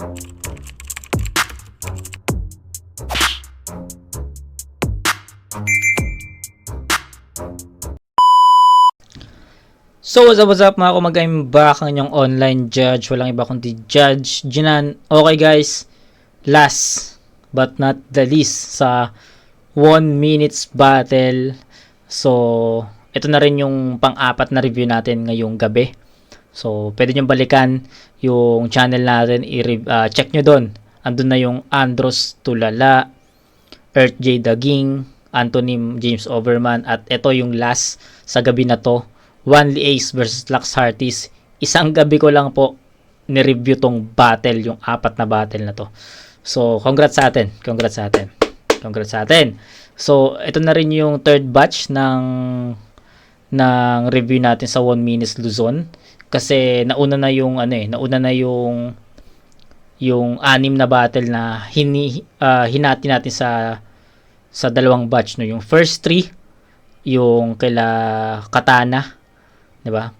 So what's up, what's up mga kumag back ang inyong online judge. Walang iba kundi Judge Jinan. Okay guys, last but not the least sa 1 minutes battle. So, ito na rin yung pang-apat na review natin ngayong gabi. So, pwede nyo balikan yung channel natin. I- uh, check nyo doon. Andun na yung Andros Tulala, Earth J. Daging, Anthony James Overman, at ito yung last sa gabi na to. Wanli Ace versus Lux Hearties. Isang gabi ko lang po ni-review tong battle, yung apat na battle na to. So, congrats sa atin. Congrats sa atin. Congrats sa atin. So, ito na rin yung third batch ng ng review natin sa 1 minutes Luzon kasi nauna na yung ano eh, nauna na yung yung anim na battle na hini, ah, hinati natin sa sa dalawang batch no? Yung first three yung kaila Katana 'di ba?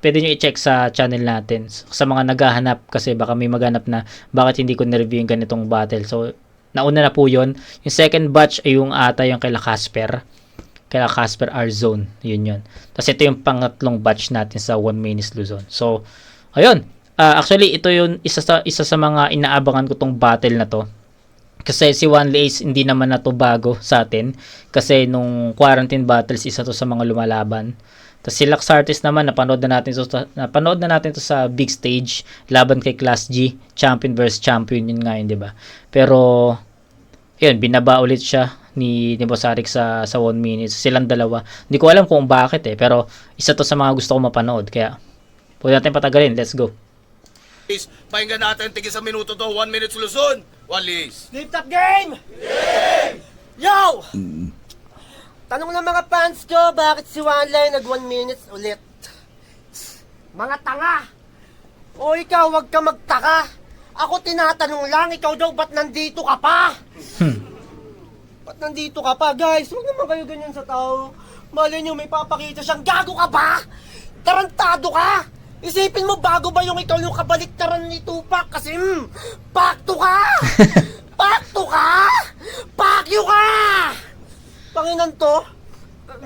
Pwede niyo i-check sa channel natin. Sa mga naghahanap kasi baka may maghanap na bakit hindi ko na-review yung ganitong battle. So nauna na po yon yung second batch ay yung ata yung kaila Casper kaila Casper R Zone. Yun yun. Tapos ito yung pangatlong batch natin sa 1 minutes Luzon. So ayun. Ah, actually ito yung isa sa isa sa mga inaabangan ko tong battle na to. Kasi si One Ace hindi naman na to bago sa atin. Kasi nung quarantine battles isa to sa mga lumalaban. Tapos si Lux Artist naman napanood na natin to napanood na natin to sa big stage laban kay Class G champion versus champion. Yun nga yun di ba? Pero yun binaba ulit siya ni ni Boss Arik sa sa 1 minutes silang dalawa hindi ko alam kung bakit eh pero isa to sa mga gusto ko mapanood kaya pwede natin patagalin let's go Please, Pakinggan natin tigil sa minuto to, 1 minute Luzon. Liz. Lift up game! Yo! Tanong ng mga fans ko, bakit si Wanlay nag 1 minutes ulit? Mga tanga! O ikaw, wag ka magtaka. Ako tinatanong lang, ikaw daw, ba't nandito ka pa? Ba't nandito ka pa? Guys, huwag naman kayo ganyan sa tao. Malay nyo, may papakita siyang gago ka ba? Tarantado ka! Isipin mo, bago ba yung ikaw yung kabaliktaran ni Tupac? Kasi, hmm, pakto ka! pakto ka! Pakyo ka! Panginan to,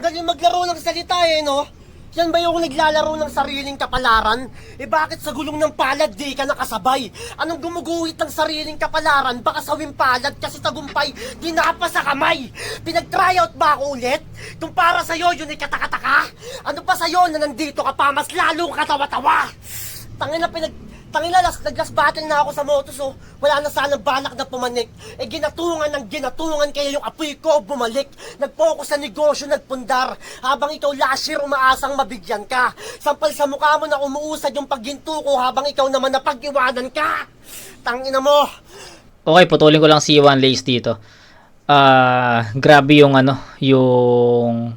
galing maglaro ng salita eh, no? Yan ba yung naglalaro ng sariling kapalaran? Eh bakit sa gulong ng palad di ka nakasabay? Anong gumuguhit ng sariling kapalaran? Baka sawing palad kasi tagumpay, di napa sa kamay. Pinag-tryout ba ako ulit? Kung para sa'yo yun ay katakataka? Ano pa sa'yo na nandito ka pa, mas lalong katawa-tawa? Tangin na pinag... Tangin na, last, nag-last battle na ako sa motos, oh. Wala na sanang balak na pumanik. Eh, ginatungan ng ginatungan kaya yung apoy ko bumalik. Nag-focus sa negosyo, nagpundar. Habang ikaw last year umaasang mabigyan ka. Sampal sa mukha mo na umuusad yung pagginto ko habang ikaw naman napag-iwanan ka. Tangina mo. Okay, putulin ko lang si One Lace dito. Ah, grabe yung ano, yung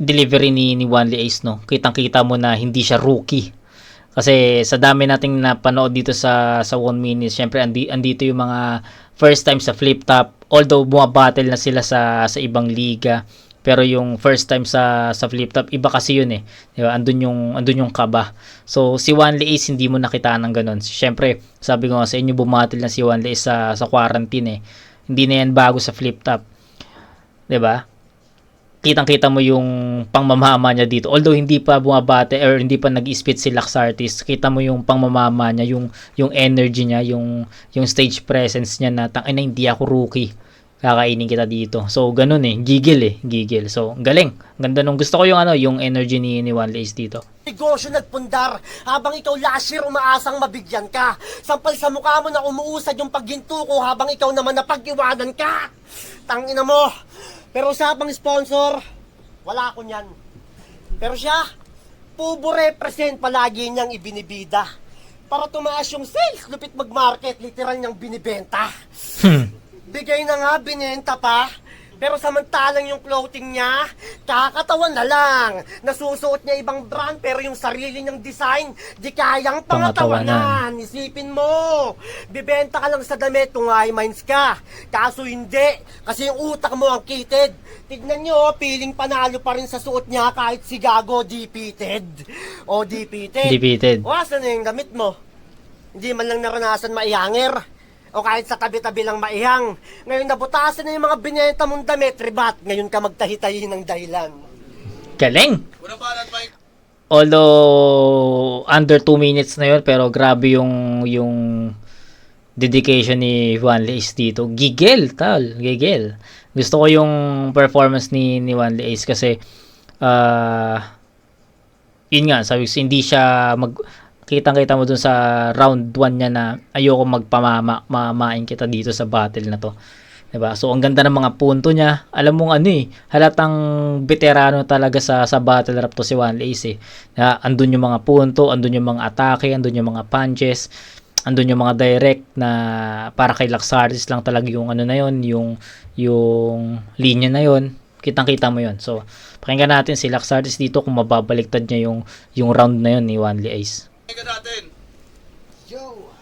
delivery ni ni One Ace no. Kitang-kita mo na hindi siya rookie. Kasi sa dami nating napanood dito sa sa 1 minutes, syempre andi, andito yung mga first time sa flip top. Although bumabattle na sila sa sa ibang liga, pero yung first time sa sa flip top iba kasi yun eh. Di ba? Andun yung andun yung kaba. So si Wanli Ace hindi mo nakita ng ganun. Syempre, sabi ko nga sa inyo bumatil na si Wanli Ace sa sa quarantine eh. Hindi na yan bago sa flip top. 'Di ba? Kitang-kita mo yung pangmamama niya dito. Although hindi pa bumabate or hindi pa nag-spit si Lux Artist, kita mo yung pangmamama niya, yung yung energy niya, yung yung stage presence niya na tangina hindi ako rookie kakainin kita dito. So, ganun eh. Gigil eh. Gigil. So, galing. Ganda nung gusto ko yung ano, yung energy ni, ni One Lace dito. negosyo nagpundar habang ikaw last year umaasang mabigyan ka. Sampal sa mukha mo na umuusad yung pagginto ko habang ikaw naman napag-iwanan ka. Tangina mo. Pero usapang sponsor, wala ko niyan. Pero siya, pubo represent palagi niyang ibinibida. Para tumaas yung sales, lupit mag-market, literal niyang binibenta. Bigay na nga, binenta pa. Pero samantalang yung clothing niya, kakatawan na lang. Nasusuot niya ibang brand pero yung sarili niyang design, di kayang Pangatawanan. pangatawanan. Isipin mo, bibenta ka lang sa damit kung high minds ka. Kaso hindi, kasi yung utak mo ang kitid. Tignan nyo, piling panalo pa rin sa suot niya kahit si Gago defeated. O defeated. Defeated. O, asan na yung gamit mo? Hindi man lang naranasan maihanger. O kahit sa tabi-tabi lang maihang. Ngayon nabutasan na yung mga binyenta mong damit, ribat. Ngayon ka magtahi-tahi ng dahilan. Galing! Although under 2 minutes na yun pero grabe yung yung dedication ni Juan Leis dito. Gigel, tal, gigel. Gusto ko yung performance ni ni Juan Leis kasi ah yun nga, sabi ko, hindi siya mag kitang-kita mo dun sa round 1 niya na ayoko magpamama mamain kita dito sa battle na to. 'Di ba? So ang ganda ng mga punto niya. Alam mong ano eh, halatang veterano talaga sa sa battle rap to si Juan Lace eh. Na andun yung mga punto, andun yung mga atake, andun yung mga punches, andun yung mga direct na para kay Laxaris lang talaga yung ano na yon, yung yung linya na yon. Kitang-kita mo yon. So, pakinggan natin si Laxaris dito kung mababaliktad niya yung yung round na yon ni Juan Ace. Pakinggan natin. Yo!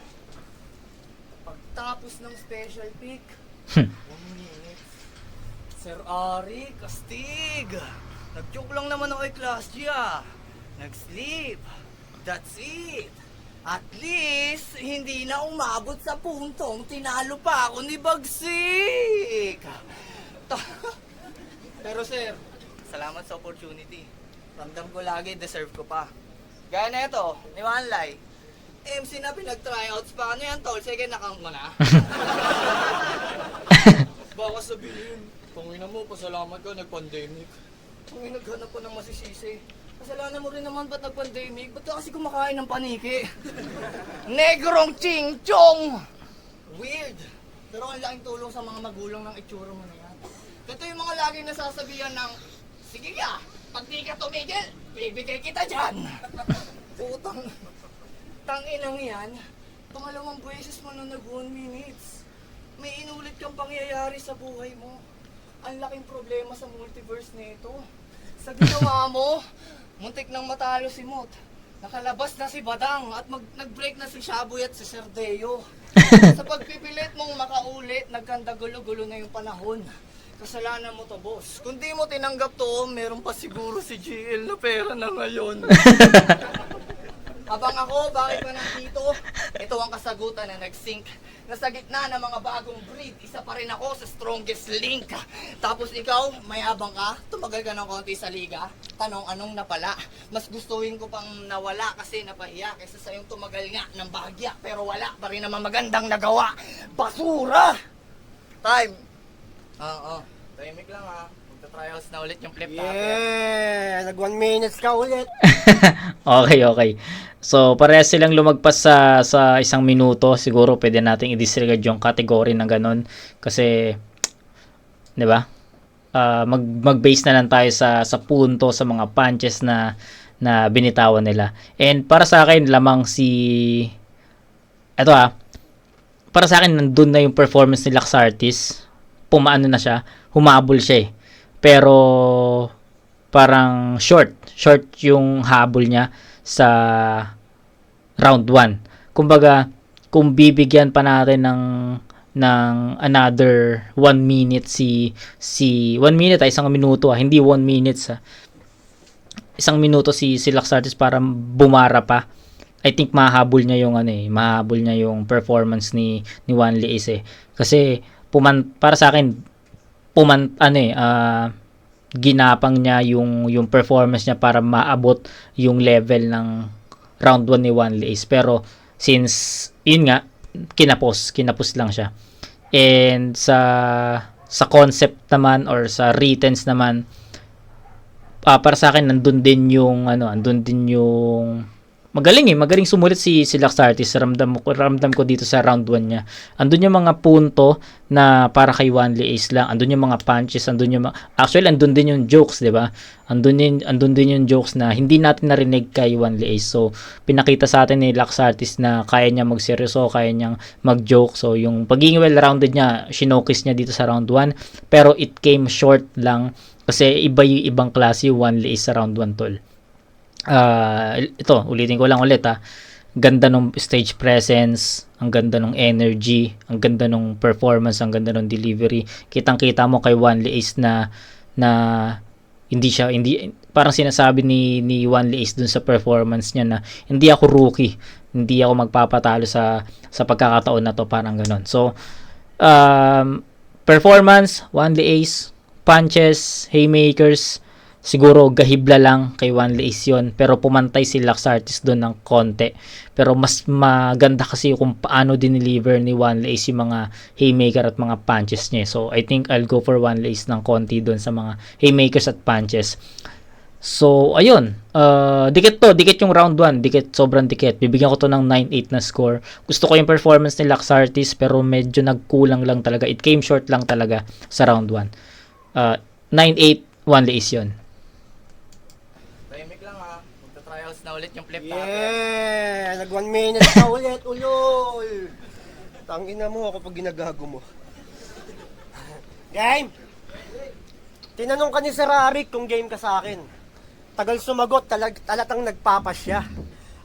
Pagtapos ng special pick, Hmm. one minute. Sir Ari, kastig! Nag-joke lang naman ako kay Class G ah. Nag-sleep. That's it. At least, hindi na umabot sa puntong tinalo pa ako ni Bagsik. Pero sir, salamat sa opportunity. Ramdam ko lagi, deserve ko pa. Gaya na ito, ni Wanlay. MC na pinag-tryouts pa. Ano yan, tol? Second account mo na? Baka sabihin, pangina mo, pasalamat ka, nag-pandemic. Pangina, naghanap ko ng masisisi. Kasalanan mo rin naman ba't nag-pandemic? Ba't ka kasi kumakain ng paniki? Negrong ching chong! Weird. Pero ang laking tulong sa mga magulang ng itsura mo na yan. Ito yung mga laging nasasabihan ng, Sige ka, pag di ka tumigil, bibigay kita dyan. Putang, tanginang yan. Pangalawang beses mo na nag 1 minutes. May inulit kang pangyayari sa buhay mo. Ang laking problema sa multiverse nito. Sa ginawa mo, muntik nang matalo si Mot. Nakalabas na si Badang at mag, nag-break na si Shaboy at si Serdeo. sa pagpipilit mong makaulit, nagkanda gulo-gulo na yung panahon. Kasalanan mo to, boss. Kung di mo tinanggap to, meron pa siguro si GL na pera na ngayon. Habang ako, bakit pa nandito? Ito ang kasagutan na nag-sync. Nasa gitna ng mga bagong breed, isa pa rin ako sa strongest link. Tapos ikaw, mayabang ka, tumagal ka ng konti sa liga. Tanong anong napala? Mas gustuhin ko pang nawala kasi napahiya kaysa sa yung tumagal nga ng bahagya. Pero wala pa rin naman magandang nagawa. Basura! Time! Oo, tahimik lang ha. Magta-tryouts na ulit yung clip natin. Yeah! Nag 1 minutes ka ulit. okay, okay. So, parehas silang lumagpas sa sa isang minuto. Siguro pwede nating i-disregard yung category ng ganun kasi 'di ba? Ah, mag mag-base na lang tayo sa sa punto sa mga punches na na binitawan nila. And para sa akin lamang si eto ah, para sa akin nandun na yung performance ni Laxartis. Pumaano na siya, humabol siya eh. Pero parang short, short yung habol niya sa round 1. Kumbaga, kung bibigyan pa natin ng ng another 1 minute si si 1 minute ay isang minuto ah, hindi 1 minute sa isang minuto si si Laxartis para bumara pa. I think mahabol niya yung ano eh, mahabol niya yung performance ni ni Juan Lies eh. Kasi puman para sa akin puman ano eh ah, ginapang niya yung yung performance niya para maabot yung level ng round 1 ni Juan Lies. Pero since yun nga kinapos, kinapos lang siya. And sa sa concept naman or sa writtens naman ah, para sa akin nandun din yung ano, andun din yung magaling eh, magaling sumulit si si Laxartis. Ramdam ko ramdam ko dito sa round 1 niya. Andun yung mga punto na para kay Wanli Ace lang. Andun yung mga punches, andun yung mga, actually andun din yung jokes, 'di ba? Andun din andun din yung jokes na hindi natin narinig kay Wanli Ace. So pinakita sa atin ni Laxartis na kaya niya magseryoso, kaya niyang mag-joke. So yung pagiging well-rounded niya, shinokis niya dito sa round 1, pero it came short lang kasi iba yung ibang klase yung Wanli Ace sa round 1 tol ah ito, ulitin ko lang ulit ha. Ganda ng stage presence, ang ganda ng energy, ang ganda ng performance, ang ganda ng delivery. Kitang-kita mo kay Juan Leis na na hindi siya hindi parang sinasabi ni ni Juan Leis dun sa performance niya na hindi ako rookie Hindi ako magpapatalo sa sa pagkakataon na to, parang ganun. So, um, performance, Wanli Ace, punches, haymakers, siguro gahibla lang kay Wanli Ace yun. Pero pumantay si Laxartis doon ng konti. Pero mas maganda kasi kung paano dineliver ni Wanli Ace yung mga haymaker at mga punches niya. So, I think I'll go for Wanli Ace ng konti doon sa mga haymakers at punches. So, ayun. Uh, dikit to. Dikit yung round 1. Dikit. Sobrang dikit. Bibigyan ko to ng 9-8 na score. Gusto ko yung performance ni Laxartis pero medyo nagkulang lang talaga. It came short lang talaga sa round 1. Uh, 9-8. 1 lace yun. Tahimik lang ha. Magta-tryouts ulit yung flip top. Yeah! Nag one minute ka ulit, ulol! Tangina mo ako pag ginagago mo. Game! Tinanong ka ni Sir Arik kung game ka sa akin. Tagal sumagot, talag, talatang nagpapasya.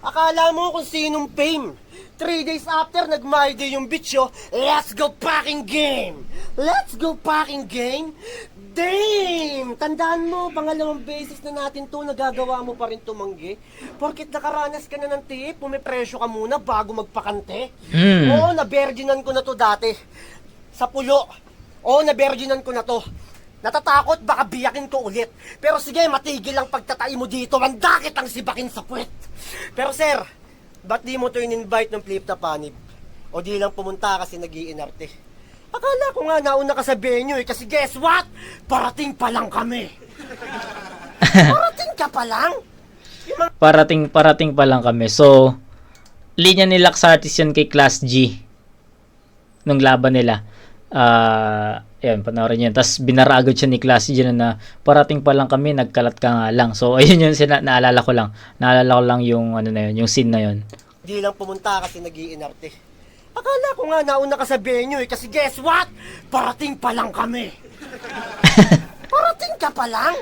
Akala mo kung sinong fame. Three days after, nag-my-day yung bitch, oh. Let's go packing game! Let's go packing game! Damn! Tandaan mo, pangalawang beses na natin to, nagagawa mo pa rin tumanggi. Porkit nakaranas ka na ng tip, pumipresyo ka muna bago magpakante. Mm. Oo, na-virginan ko na to dati. Sa pulo. Oo, na-virginan ko na to. Natatakot, baka biyakin ko ulit. Pero sige, matigil ang pagtatai mo dito. Handa kitang sibakin sa puwet. Pero sir, ba't di mo to in-invite ng flip na panib? O di lang pumunta kasi nag iinarte Akala ko nga nauna ka sa venue eh, kasi guess what? Parating pa lang kami. Parating ka pa lang? Mga Parating, parating pa lang kami. So, linya ni Laxartis yun kay Class G. Nung laban nila. Ah, Ayan, panoorin yun. Tapos binara agad siya ni Classy dyan na parating pa lang kami, nagkalat ka nga lang. So, ayun yun, sina- naalala ko lang. Naalala ko lang yung, ano na yun, yung scene na yun. Di lang pumunta kasi nag iinarte Akala ko nga nauna ka sa venue eh, kasi guess what? Parating pa lang kami. Parating ka pa lang?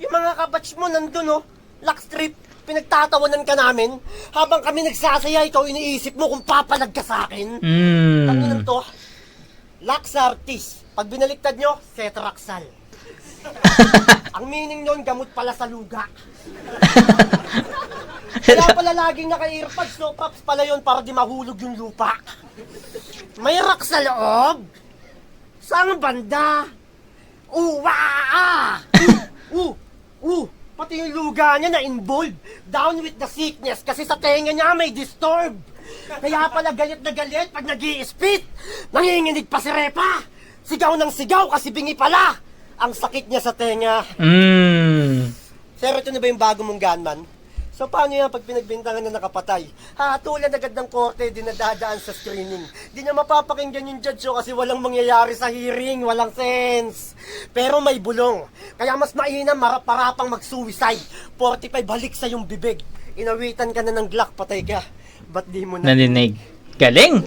Yung mga kabatch mo nandun oh, lock strip, pinagtatawanan ka namin. Habang kami nagsasaya, ikaw iniisip mo kung papalag ka sa akin. Mm. Ano nang to? Lax artist. Pag binaliktad nyo, Cetraxal. Ang meaning nun, gamot pala sa luga. Kaya pala laging naka-earpods, no? Props pala yun para di mahulog yung lupa. May rock sa loob. Saan banda? Uwa! Uh, uh, uh, pati yung luga niya na involved. Down with the sickness kasi sa tenga niya may disturb. Kaya pala galit na galit pag nag spit Nanginginig pa si Repa. Sigaw ng sigaw kasi bingi pala. Ang sakit niya sa tenga. Mm. Sir, ito na ba yung bago mong gunman? So paano yan pag pinagbintangan na nakapatay? Hatulan agad ng korte, di nadadaan sa screening. Di niya mapapakinggan yung judge oh, kasi walang mangyayari sa hearing, walang sense. Pero may bulong. Kaya mas mainam marap-parapang mag-suicide. 45 halik sa yung bibig. Inawitan ka na ng Glock, patay ka. Ba't di mo na? Naninig. Galing!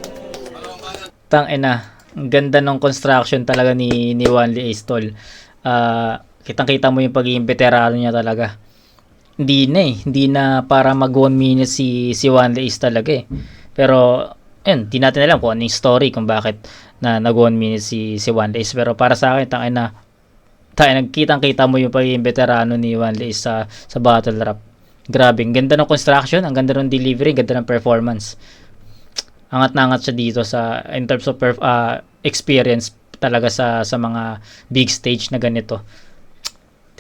Tang ina. Ang ganda ng construction talaga ni ni Wanli Ace Tol. Ah, kitang-kita mo yung pagiging veterano niya talaga. Hindi na eh. Hindi na para mag 1 minute si si Wanli Ace talaga eh. Pero ayun, di natin alam kung ano yung story kung bakit na nag 1 minute si si Wanli Ace. Pero para sa akin, tang ina. Tayo nagkitang-kita mo yung pagiging veterano ni Wanli Ace sa sa battle rap. Grabe, ang ganda ng construction, ang ganda ng delivery, ang ganda ng performance angat na angat siya dito sa in terms of perf- ah, experience talaga sa sa mga big stage na ganito.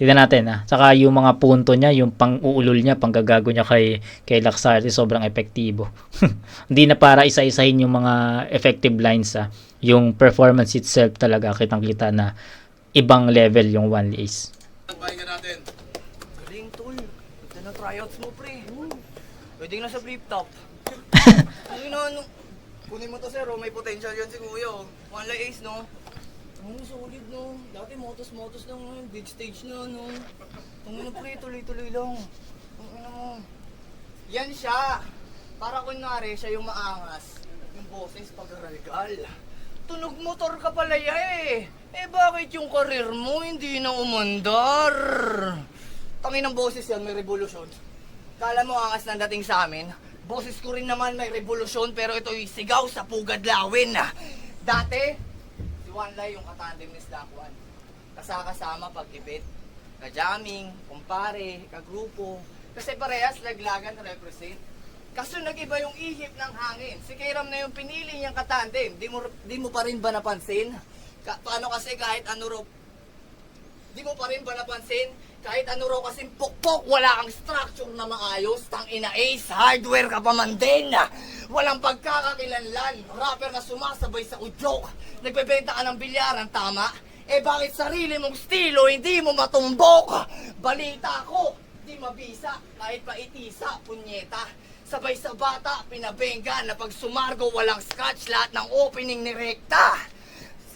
Tignan natin ha. Saka yung mga punto niya, yung pang-uulol niya, panggagago niya kay kay Laxarti sobrang epektibo. Hindi na para isa-isahin yung mga effective lines ha. Yung performance itself talaga kitang-kita na ibang level yung one ace. Pahinga natin. Galing, tol. Ito na tryouts mo, pre. Pwede na sa flip top. Ano na, ano? Kunin mo to, sir. Oh. May potential yan si Kuya. Oh. One ace, no? Ang solid, no? Dati motos-motos lang, no? Big stage na, no? Ang ina, pre, tuloy-tuloy lang. Ang ina mo. Yan siya. Para kunwari, siya yung maangas. Yung boses pag-aralgal. Tunog motor ka pala ya eh. Eh bakit yung karir mo hindi na umandar? Tangin ng boses yan, may revolusyon. Kala mo angas na dating sa amin? Boses ko rin naman may revolusyon pero ito'y sigaw sa pugad lawin. Dati, Lai yung katandem ni Slackwan. Kasakasama pag-ibit, ka-jamming, kumpare, kagrupo. Kasi parehas laglagan represent. Kaso nag-iba yung ihip ng hangin. Si Kiram na yung pinili niyang katandem. Di mo, di mo pa rin ba napansin? Ka- paano kasi kahit ano raw Di mo pa rin ba napansin? Kahit ano raw kasing pukpok, wala kang structure na maayos. Tang ina ace, hardware ka pa man din. Walang pagkakakilanlan. Rapper na sumasabay sa udyok. Nagbebenta ka ng bilyaran, tama? Eh bakit sarili mong estilo hindi mo matumbok? Balita ko, di mabisa, kahit pa itisa, punyeta. Sabay sa bata, pinabengga na pag sumargo walang scratch lahat ng opening ni Rekta.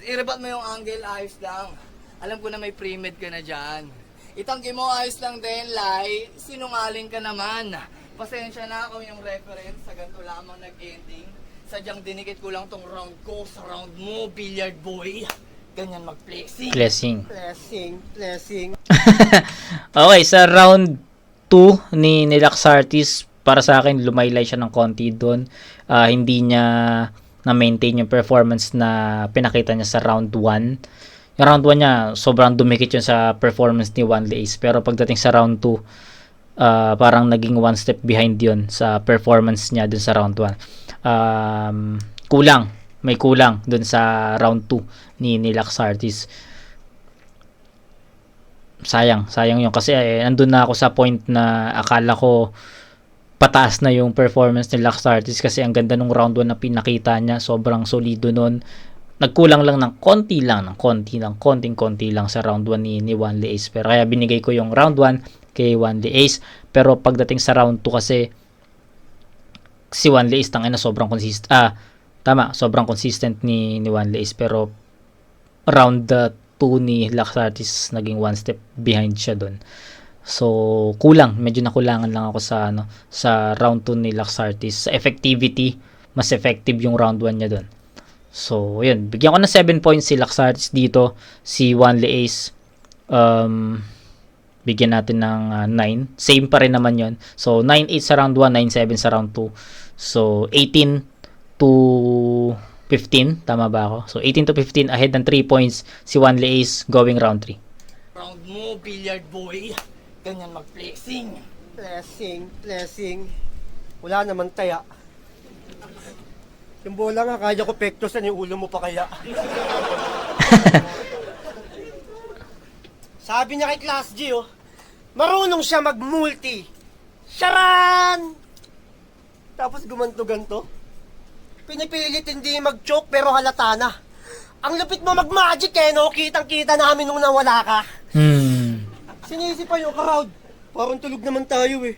Irebat mo yung angle, ayos lang. Alam ko na may pre-med ka na dyan. Itanggi mo, ayos lang din, Lai. Sinungaling ka naman. Pasensya na ako yung reference sa ganito lamang nag-ending. Sadyang dinikit ko lang tong round ko sa round mo, billiard boy. Ganyan mag-flexing. Blessing. Blessing, blessing. okay, sa round 2 ni Nilax Artis, para sa akin, lumaylay siya ng konti doon. Ah, hindi niya na-maintain yung performance na pinakita niya sa round 1. Yung round 1 niya, sobrang dumikit yun sa performance ni Wanley Ace. Pero pagdating sa round 2, ah, parang naging one step behind yun sa performance niya dun sa round 1. Um, kulang. May kulang dun sa round 2 ni Nilax Artis sayang, sayang yun kasi eh, nandun na ako sa point na akala ko pataas na yung performance ni Lux Artist kasi ang ganda nung round 1 na pinakita niya, sobrang solido nun. Nagkulang lang ng konti lang, ng konti lang, konting-konti lang sa round 1 ni, ni Wanley Ace. Pero kaya binigay ko yung round 1 kay Wanley Ace. Pero pagdating sa round 2 kasi si Wanley Ace tangina sobrang consistent. Ah, tama, sobrang consistent ni ni Wanley Ace pero round the 2 ni Lux Artist naging one step behind siya doon. So, kulang. Medyo nakulangan lang ako sa ano sa round 2 ni Lux Artist. Sa effectivity, mas effective yung round 1 niya doon. So, yun. Bigyan ko na 7 points si Lux Artist dito. Si Wanley Ace, um, bigyan natin ng ah, 9. Same pa rin naman yon So, 9-8 sa round 1, 9-7 sa round 2. So, 18 to 15. Tama ba ako? So, 18 to 15 ahead ng 3 points si Wanley Ace going round 3. Round mo, billiard boy. Ganyan mag-flexing. Blessing, blessing. Wala naman taya. Yung bola nga, kaya ko pektosan yung ulo mo pa kaya. Sabi niya kay Class G, oh, marunong siya mag-multi. Sharan! Tapos gumanto-ganto. Pinipilit hindi mag-choke pero halata na. Ang lupit mo mag-magic eh, no? Kitang-kita namin nung nawala ka. Hmm. Sinisi pa yung crowd. Parang tulog naman tayo eh.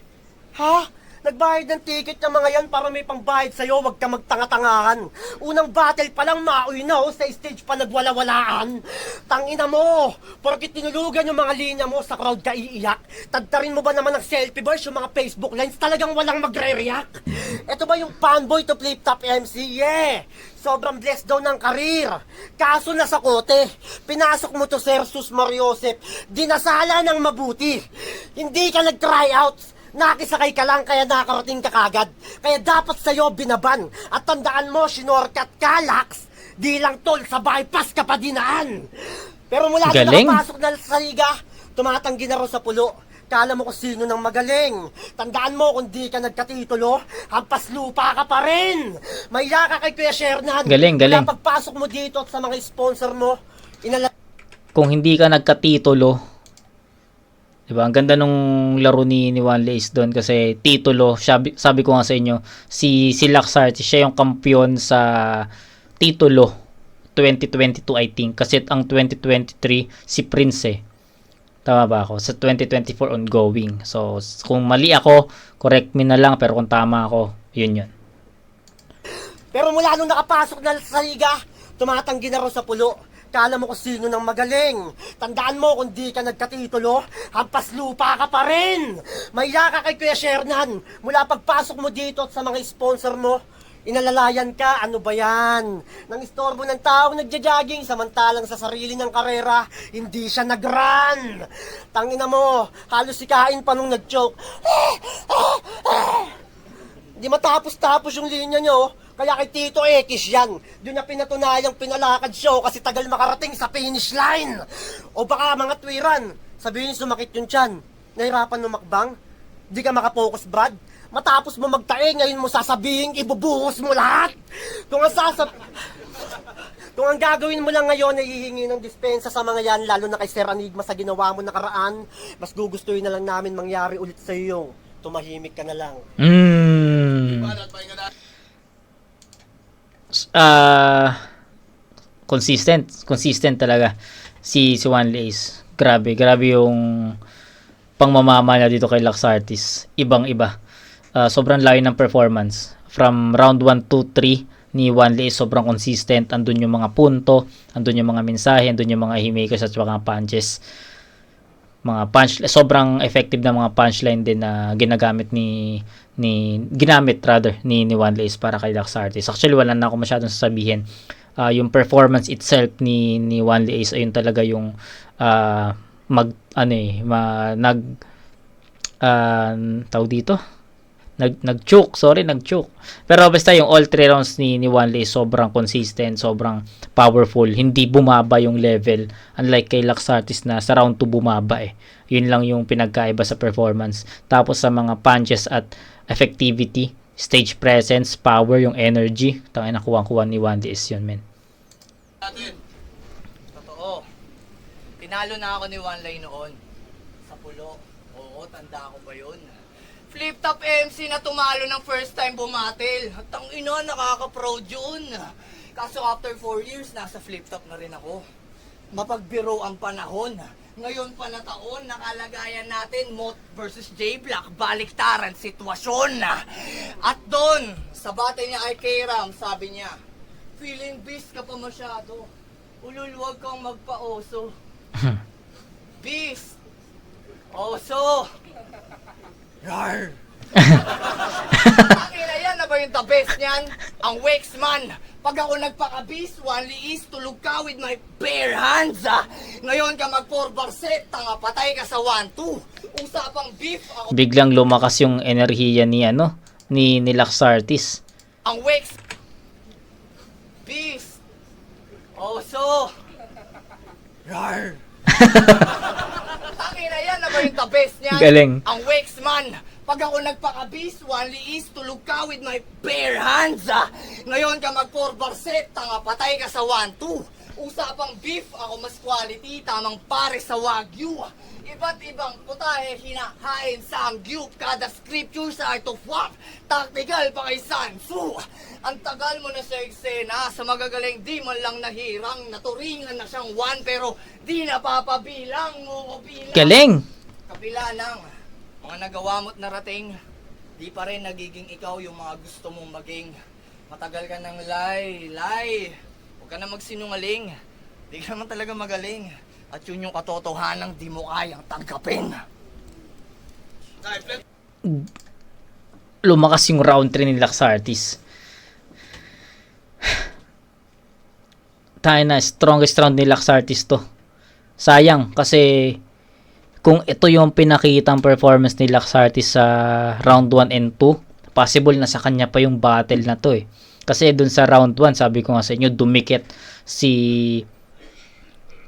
Ha? Nagbayad ng ticket ng mga yan para may pangbayad sa'yo, wag ka magtanga-tangahan. Unang battle pa lang mauwi na oh, sa stage pa nagwala-walaan. Tangina mo, porkit tinulugan yung mga linya mo sa crowd ka iiyak. Tagtarin mo ba naman ng selfie boys yung mga Facebook lines talagang walang magre-react? Ito ba yung fanboy to flip top MC? Yeah! Sobrang blessed daw ng karir. Kaso nasa kote, pinasok mo to Sir Sus Mariosep, dinasala ng mabuti. Hindi ka nag-try out. Nakisakay ka lang kaya nakarating ka kagad. Kaya dapat sa'yo binaban. At tandaan mo, sinorkat ka, Lax. Di lang tol, sa bypass ka pa dinaan. Pero mula na nakapasok na sa liga, tumatanggi na raw sa pulo. Kala mo kung sino nang magaling. Tandaan mo kung di ka nagkatitulo, hampas lupa ka pa rin. Maya ka kay Kuya Shernan. Galing, galing. Mula pagpasok mo dito at sa mga sponsor mo, inala Kung hindi ka nagkatitulo, Diba? Ang ganda nung laro ni, ni Wanley Ace doon kasi titulo, sabi, sabi ko nga sa inyo, si, si Lux Artis, siya yung kampiyon sa titulo 2022 I think. Kasi ang 2023 si Prince eh. Tama ba ako? Sa 2024 ongoing. So, kung mali ako, correct me na lang. Pero kung tama ako, yun yun. Pero mula nung nakapasok na sa liga, tumatanggi na raw sa pulo. Kala mo kung sino nang magaling. Tandaan mo kung di ka nagkatitulo, hampas lupa ka pa rin. Maya ka kay Kuya Shernan. Mula pagpasok mo dito at sa mga sponsor mo, inalalayan ka, ano ba yan? Nang istorbo ng taong nagja-jogging, samantalang sa sarili ng karera, hindi siya nag-run. Tangina mo, halos sikain pa nung nag-choke. Di matapos-tapos yung linya nyo, kaya kay Tito X yan. Doon niya pinatunayang pinalakad show kasi tagal makarating sa finish line. O baka mga twiran, sabihin sumakit yung tiyan. Nahirapan mo makbang? Di ka makapokus, Brad? Matapos mo magtae, ngayon mo sasabihin, ibubuhos mo lahat. Kung ang sasab... Kung ang gagawin mo lang ngayon ay hihingi ng dispensa sa mga yan, lalo na kay Sir Anigma sa ginawa mo nakaraan, mas gugustuhin na lang namin mangyari ulit sa iyo. Tumahimik ka na lang. Mm. Ah, consistent, consistent talaga si si Juan Ace. Grabe, grabe yung pangmamama niya dito kay Laxartis. Ibang-iba. Ah, sobrang layo ng performance. From round 1 to 3 ni Juan Ace sobrang consistent. Andun yung mga punto, andun yung mga mensahe, andun yung mga haymakers at mga punches mga punch sobrang effective na mga punchline din na ginagamit ni ni ginamit rather ni ni One Lace para kay Dax Artist. Actually wala na ako masyadong sasabihin. Ah, yung performance itself ni ni One Lace ayun talaga yung ah, mag ano eh ma, nag ah, tawag dito nag nag-choke, sorry, nag-choke. Pero basta yung all three rounds ni ni Wanley sobrang consistent, sobrang powerful, hindi bumaba yung level unlike kay Laxartis na sa round 2 bumaba eh. Yun lang yung pinagkaiba sa performance. Tapos sa mga punches at effectivity, stage presence, power, yung energy, tangay na kuwang-kuha ni Wanley is yun, men. Totoo. Tinalo na ako ni Lay noon. Sa pulo. Oo, tanda ko pa yun. Flip top MC na tumalo ng first time bumatil. At ang ina, nakaka-proud yun. Kaso after 4 years, nasa flip top na rin ako. Mapagbiro ang panahon. Ngayon pa na taon, nakalagayan natin Mot versus J Black, baliktaran sitwasyon. At doon, sa bate niya kay K-Ram, sabi niya, Feeling beast ka pa masyado. Ulul, huwag kang magpa-oso. beast! Oso! Rar! Akin na yan na ba yung the best niyan? Ang Wexman! Pag ako nagpaka-beast, one liis, tulog ka with my bare hands! Ah. Ngayon ka mag-4 bar set, tanga patay ka sa 1-2. Usapang beef, ako Biglang lumakas yung enerhiya ni ano, ni ni Laxartis. ang Wex. Beast! Oso! Rar! Tangin na yan ba yung the best niyan? Galing. Ang Wexman! Pag ako nagpaka-beast, one liis, tulog ka with my bare hands! Ah. Ngayon ka mag-4 bar set, tanga patay ka sa 1-2. Usapang beef, ako mas quality, tamang pare sa Wagyu. Iba't ibang putahe, hinahain sa Angyup, kada scripture sa Art of War. Tactical pa kay Sansu. Ang tagal mo na sa eksena, sa magagaling di man lang nahirang, naturingan na siyang one, pero di napapabilang mo bilang. Galing! Kabila ng mga nagawa mo't narating, di pa rin nagiging ikaw yung mga gusto mong maging. Matagal ka ng lay, lay. Huwag ka na magsinungaling. Di ka naman talaga magaling. At yun yung katotohanan di mo kayang tanggapin. Lumakas yung round 3 ni Laxartis. Tayo na, strongest round ni Laxartis to. Sayang, kasi kung ito yung pinakitang performance ni Laxartis sa round 1 and 2, possible na sa kanya pa yung battle na to eh. Kasi dun sa round 1, sabi ko nga sa inyo, dumikit si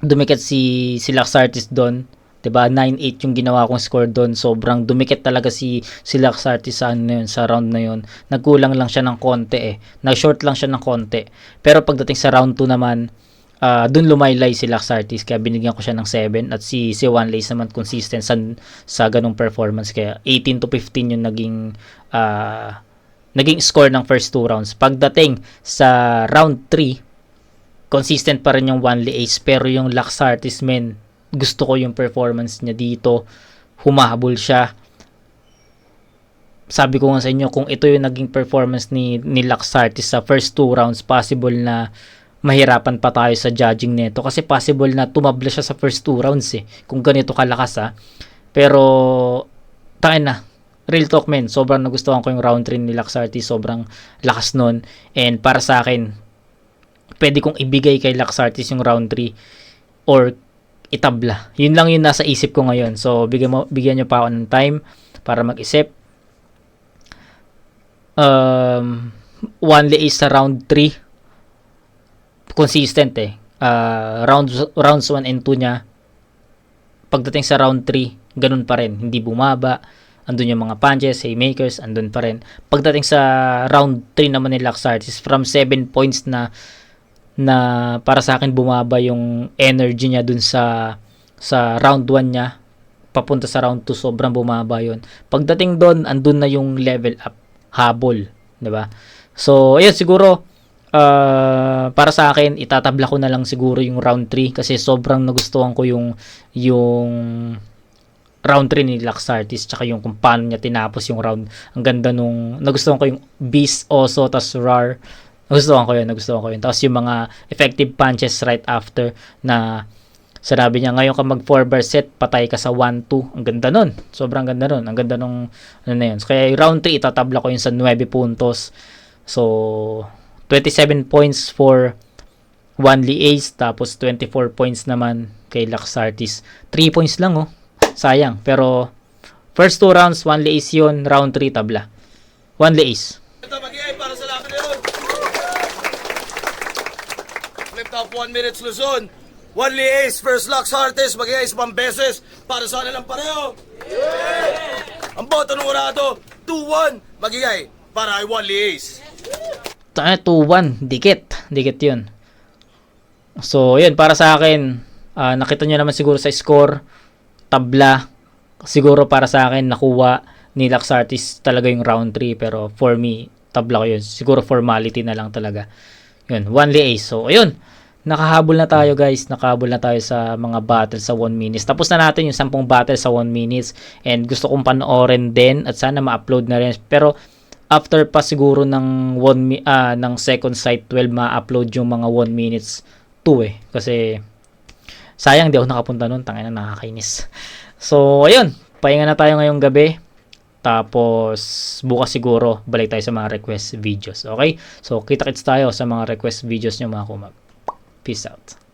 dumikit si si Laxartis doon. 'Di ba? 9-8 yung ginawa kong score doon. Sobrang dumikit talaga si si Laxartis sa ano yun, sa round na yun. Nagkulang lang siya ng konti eh. Nag-short lang siya ng konti. Pero pagdating sa round 2 naman, ah doon lumaylay si Laxartis kaya binigyan ko siya ng 7 at si si One Lace naman consistent sa sa ganung performance kaya 18 to 15 yung naging ah naging score ng first two rounds. Pagdating sa round 3, consistent pa rin yung Wanley Ace pero yung Laxartis men gusto ko yung performance niya dito. Humahabol siya. Sabi ko nga sa inyo kung ito yung naging performance ni ni Laxartis sa first two rounds possible na mahirapan pa tayo sa judging nito kasi possible na tumabla siya sa first two rounds eh. Kung ganito kalakas ha pero takin na. Real talk men. Sobrang nagustuhan ko yung round 3 ni Laxartis sobrang lakas nun. And para sa akin pwede kong ibigay kay Laxartis yung round 3 or itabla. Yun lang yung nasa isip ko ngayon. So, bigyan, mo, bigyan nyo pa ako ng time para mag-isip. Um, one Ace sa round 3. Consistent eh. Uh, rounds, rounds 1 and 2 niya. Pagdating sa round 3, ganun pa rin. Hindi bumaba. andun yung mga punches, haymakers, andun pa rin. Pagdating sa round 3 naman ni Laxartis, from 7 points na na para sa akin bumaba yung energy niya dun sa sa round 1 niya. Papunta sa round 2 sobrang bumaba yon pagdating doon andun na yung level up. Habol 'di ba? So ayun siguro ah, para sa akin itatabla ko na lang siguro yung round 3 kasi sobrang nagustuhan ko yung yung round 3 ni Laxartis tsaka yung kung paano niya tinapos yung round. Ang ganda nung nagustuhan ko yung Beast Oso tas Rar nagustuhan ko yun nagustuhan ko yun. Tapos yung mga effective punches right after na sinabi niya ngayon ka mag 4 bar set patay ka sa 1 2 ang ganda nun. Sobrang ganda nun. Ang ganda nung ano na yun. So, kaya round 3 itatabla ko yun sa 9 puntos. So 27 points for Wanli Ace tapos 24 points naman kay Laxartis. 3 points lang oh. Sayang. Pero first two rounds Wanli Ace yun. Round 3 tabla. Wanli Ace Ito, mag-iay para sa laban na yun. Flip top, 1 minutes Luzon. One Ace, first Lux Artist, mag-iay sa pang beses para sa kanilang pareho. Ang boto ng urado, 2-1, mag-iay para kay One Ace. Tayo 2-1, dikit. Dikit 'yun. So, 'yun para sa akin, ah, nakita niyo naman siguro sa score, tabla. Siguro para sa akin nakuha ni Laxartis talaga yung round 3 pero for me, tabla ko 'yun. Siguro formality na lang talaga. 'Yun, one ace. So, ayun. Nakahabol na tayo guys. Nakahabol na tayo sa mga battles sa 1 minutes. Tapos na natin yung 10 battles sa 1 minutes. And gusto kong panoorin din at sana ma-upload na rin. Pero after pa siguro ng 1 mi- ah, ng second site 12 ma-upload yung mga 1 minutes 2 eh. Kasi sayang di ako nakapunta noon. Tangina nakakainis. So ayun. Pahinga na tayo ngayong gabi. Tapos, bukas siguro, balik tayo sa mga request videos. Okay? So, kita-kits tayo sa mga request videos nyo mga kumag. Peace out.